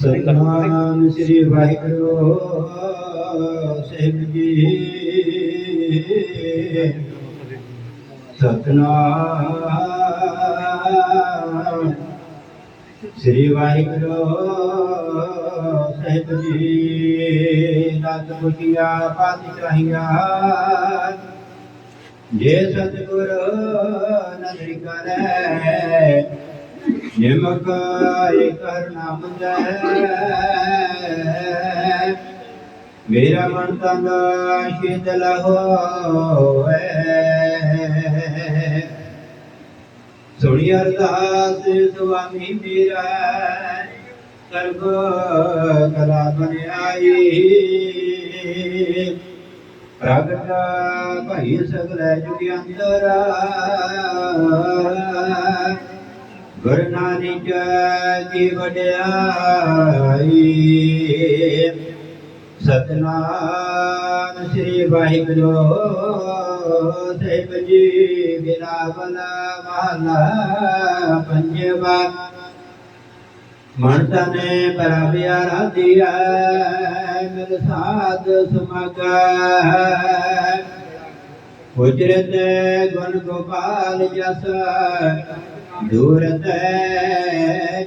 ਸਤਨਾਮ ਸ੍ਰੀ ਵਾਹਿਗੁਰੂ, ਸਾਹਿਬ ਜੀ। ਸਤਨਾਮ ਸ੍ਰੀ ਵਾਹਿਗੁਰੂ, ਸਾਹਿਬ ਜੀ। ਨਤ ਮੁਖੀਆ ਪਾਤਸ਼ਾਹੀਆਂ ਜੇ ਸਤਿਗੁਰ ਨਦਰੀ ਕਰੈ ਨਿਮਕ ਕਰ ਨਾਮ ਜੈ ਮੇਰਾ ਮਨ ਤਨ ਸ਼ੀਤਲ ਹੋਏ ਸੁਣੀ ਅਰਦਾਸ ਸੁਆਮੀ ਮੇਰਾ ਸਰਬ ਕਲਾ ਬਨ ਆਈ ਪ੍ਰਗਟ ਭਈ ਸਗਲੇ ਜੁਗ ਅੰਦਰ। ਗੁਰ ਨਾਨਕ ਕੀ ਵਡਿਆਈ ਸਤਨਾਮ ਸ੍ਰੀ ਵਾਹਿਗੁਰੂ ਸਾਹਿਬ ਜੀ ਬਿਲਾਵਲ ਮਹਲਾ ਪੰਜਵਾ। ਮਨ ਤਨੇ ਪਰਬਿਆ ਰਾਧਿਆ ਮਿਲ ਸਾਧ ਸੁਮਗਾ। ਉਜਰਤ ਗੁਣ ਗੋਪਾਲ ਜਸ ਦੂਰਤ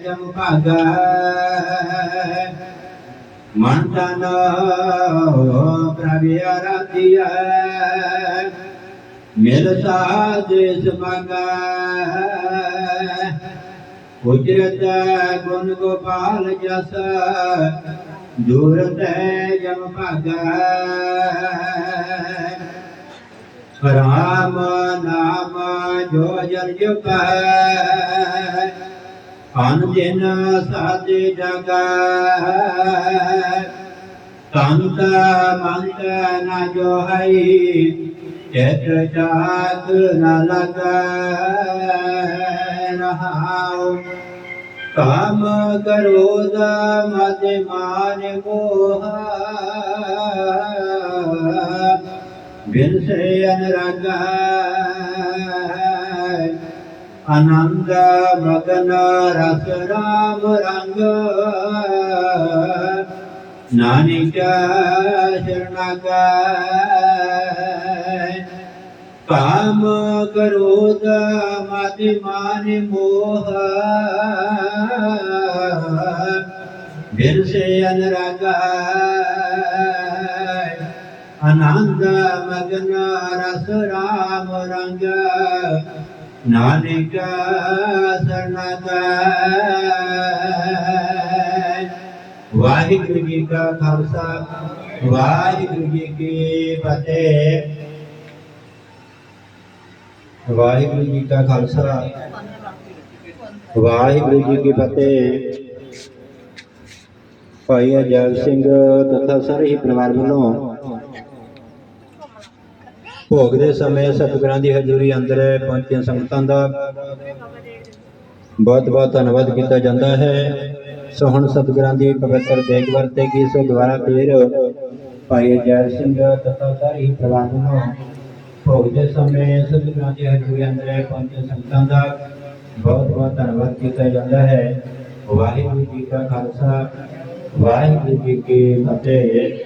ਜਮ ਭਾਗਾ ਮਨ ਤਨ ਪ੍ਰਭਿਆ ਰਾਧਿਆ ਮਿਲ ਸਾਧ ਸੁਮਗਾ ਉਜਰਤ ਗੁਣ ਗੋਪਾਲ ਜਸ ਦੂਰਤ ਜਮ ਭਾਗਾ ਰਾਮ ਨਾਮ ਜੋ ਜਲ ਜਪੈ ਅਨ ਦਿਨ ਸਾਧੇ ਜਗਾ। ਸੰਤ ਮੰਤ ਨ ਜੋ ਹੈ ਚਿਤ ਜਾਗ ਨ ਲਗਾ। ਰਹਾਉ ਕਾਮ ਕਰੋਦ ਮਦ ਮਾਨ ਮੋਹਾ। ਬਿਨ ਸੇ ਅਨਰਗਾ। ਆਨੰਦ ਮਗਨ ਰਸ ਰਾਮ ਰੰਗ। ਨਾਨਕ ਸ਼ਰਣਾਗਾ ਕਾਮ ਕਰੋਧ ਮਦ ਮਾਨ ਮੋਹ। ਬਿਨ ਸੇ ਆਨੰਦ ਮਗਨ ਰਸ ਰਾਮ ਰੰਗ। ਨਾਨਕ ਸਰਣਗਾ ਵਾਹਿਗੁਰੂ ਜੀ ਕਾ ਖਾਲਸਾ, ਵਾਹਿਗੁਰੂ ਜੀ ਕੀ ਫਤਿਹ। ਵਾਹਿਗੁਰੂ ਜੀ ਕਾ ਖਾਲਸਾ, ਵਾਹਿਗੁਰੂ ਜੀ ਕੀ ਫਤਿਹ। ਭਾਈ ਅਜੈਬ ਸਿੰਘ ਤਥਾ ਸਾਰੇ ਹੀ ਪਰਿਵਾਰ ਵੱਲੋਂ ਭੋਗ ਦੇ ਸਮੇਂ ਸਤਿਗੁਰਾਂ ਦੀ ਹਜ਼ੂਰੀ ਅੰਦਰ ਪਹੁੰਚੀਆਂ ਸੰਗਤਾਂ ਦਾ ਬਹੁਤ ਬਹੁਤ ਧੰਨਵਾਦ ਕੀਤਾ ਜਾਂਦਾ ਹੈ। ਸੋ ਹੁਣ ਸਤਿਗੁਰਾਂ ਦੀ ਪਵਿੱਤਰ ਦੇਗ ਵਰਤੇਗੀ ਸੋ ਦੁਬਾਰਾ ਫੇਰ ਭਾਈ ਜੈ ਸਿੰਘ ਤਥਾ ਸਾਰੇ ਹੀ ਪਰਿਵਾਰ ਵੱਲੋਂ ਭੋਗ ਦੇ ਸਮੇਂ ਸਤਿਗੁਰਾਂ ਦੀ ਹਜ਼ੂਰੀ ਅੰਦਰ ਪਹੁੰਚੀਆਂ ਸੰਗਤਾਂ ਦਾ ਬਹੁਤ ਬਹੁਤ ਧੰਨਵਾਦ ਕੀਤਾ ਜਾਂਦਾ ਹੈ। ਵਾਹਿਗੁਰੂ ਜੀ ਕਾ ਖਾਲਸਾ, ਵਾਹਿਗੁਰੂ ਜੀ ਕੀ ਫਤਿਹ।